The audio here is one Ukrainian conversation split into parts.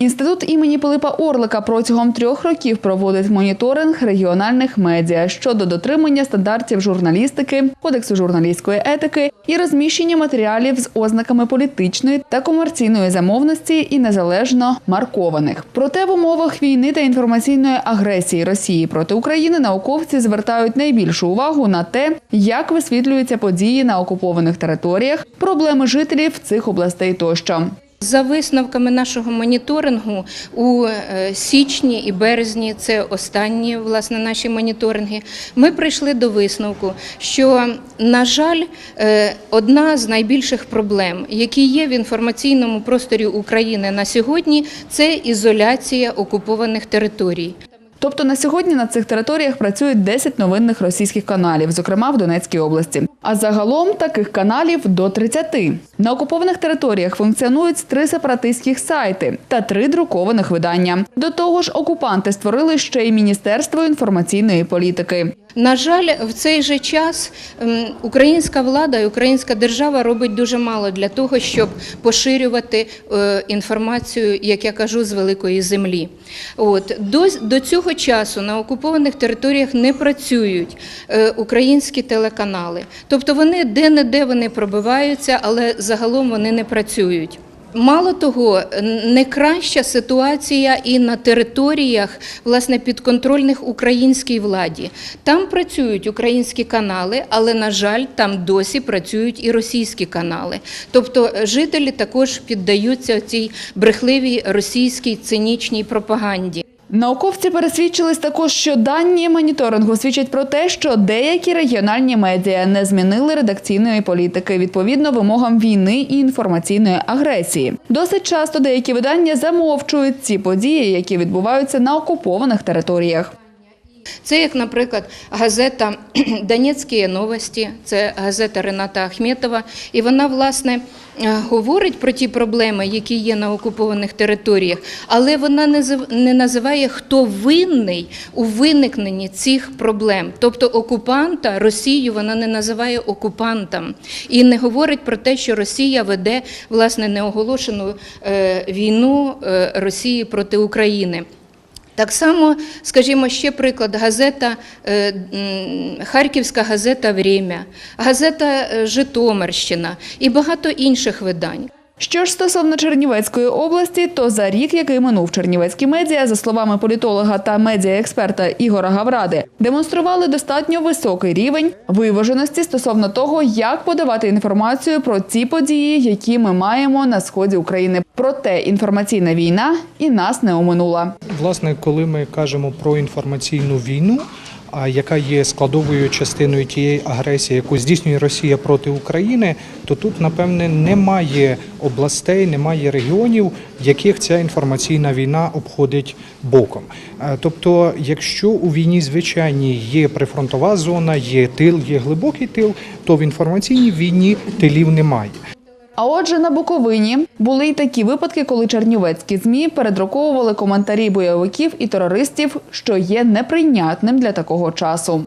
Інститут імені Пилипа Орлика протягом трьох років проводить моніторинг регіональних медіа щодо дотримання стандартів журналістики, кодексу журналістської етики і розміщення матеріалів з ознаками політичної та комерційної замовності і незалежно маркованих. Проте в умовах війни та інформаційної агресії Росії проти України науковці звертають найбільшу увагу на те, як висвітлюються події на окупованих територіях, проблеми жителів цих областей тощо. За висновками нашого моніторингу у е, січні і березні, це останні власне наші моніторинги, ми прийшли до висновку, що, на жаль, е, одна з найбільших проблем, які є в інформаційному просторі України на сьогодні, це ізоляція окупованих територій. Тобто на сьогодні на цих територіях працюють 10 новинних російських каналів, зокрема в Донецькій області. А загалом таких каналів до 30. На окупованих територіях функціонують три сепаратистських сайти та три друкованих видання. До того ж, окупанти створили ще й Міністерство інформаційної політики. На жаль, в цей же час ем, українська влада і українська держава робить дуже мало для того, щоб поширювати е, інформацію, як я кажу, з великої землі. От до, до цього часу на окупованих територіях не працюють е, українські телеканали, тобто вони де-не-де вони пробиваються, але загалом вони не працюють. Мало того, не краща ситуація і на територіях власне підконтрольних українській владі. Там працюють українські канали, але на жаль, там досі працюють і російські канали. Тобто жителі також піддаються цій брехливій російській цинічній пропаганді. Науковці пересвідчились також, що дані моніторингу свідчать про те, що деякі регіональні медіа не змінили редакційної політики відповідно вимогам війни і інформаційної агресії. Досить часто деякі видання замовчують ці події, які відбуваються на окупованих територіях. Це як, наприклад, газета Донецькі новості, це газета Рената Ахметова, і вона власне е, говорить про ті проблеми, які є на окупованих територіях, але вона не називає, хто винний у виникненні цих проблем. Тобто окупанта Росію вона не називає окупантом і не говорить про те, що Росія веде власне неоголошену е, війну е, Росії проти України. Так само, скажімо, ще приклад газета е, Харківська газета Время, газета е, Житомирщина і багато інших видань. Що ж стосовно Чернівецької області, то за рік, який минув чернівецькі медіа, за словами політолога та медіаексперта Ігора Гавради, демонстрували достатньо високий рівень виваженості стосовно того, як подавати інформацію про ті події, які ми маємо на сході України. Проте інформаційна війна і нас не оминула. Власне, коли ми кажемо про інформаційну війну, яка є складовою частиною тієї агресії, яку здійснює Росія проти України, то тут, напевне, немає областей, немає регіонів, яких ця інформаційна війна обходить боком. Е, Тобто, якщо у війні звичайній є прифронтова зона, є тил, є глибокий тил, то в інформаційній війні тилів немає. А отже, на Буковині були й такі випадки, коли чернівецькі змі передруковували коментарі бойовиків і терористів, що є неприйнятним для такого часу.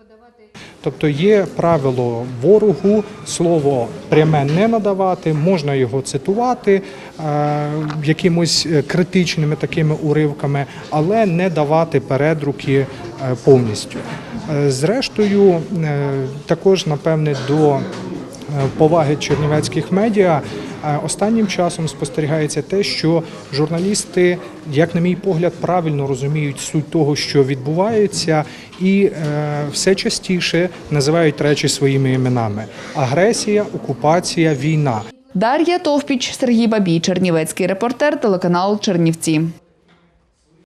Тобто є правило ворогу слово пряме не надавати, можна його цитувати е, якимось е, критичними такими уривками, але не давати передруки е, повністю. Е, Зрештою, також напевне до поваги чернівецьких медіа. Останнім часом спостерігається те, що журналісти, як на мій погляд, правильно розуміють суть того, що відбувається, і е, все частіше називають речі своїми іменами: агресія, окупація, війна. Дар'я Товпіч, Сергій Бабій, Чернівецький репортер, телеканал Чернівці.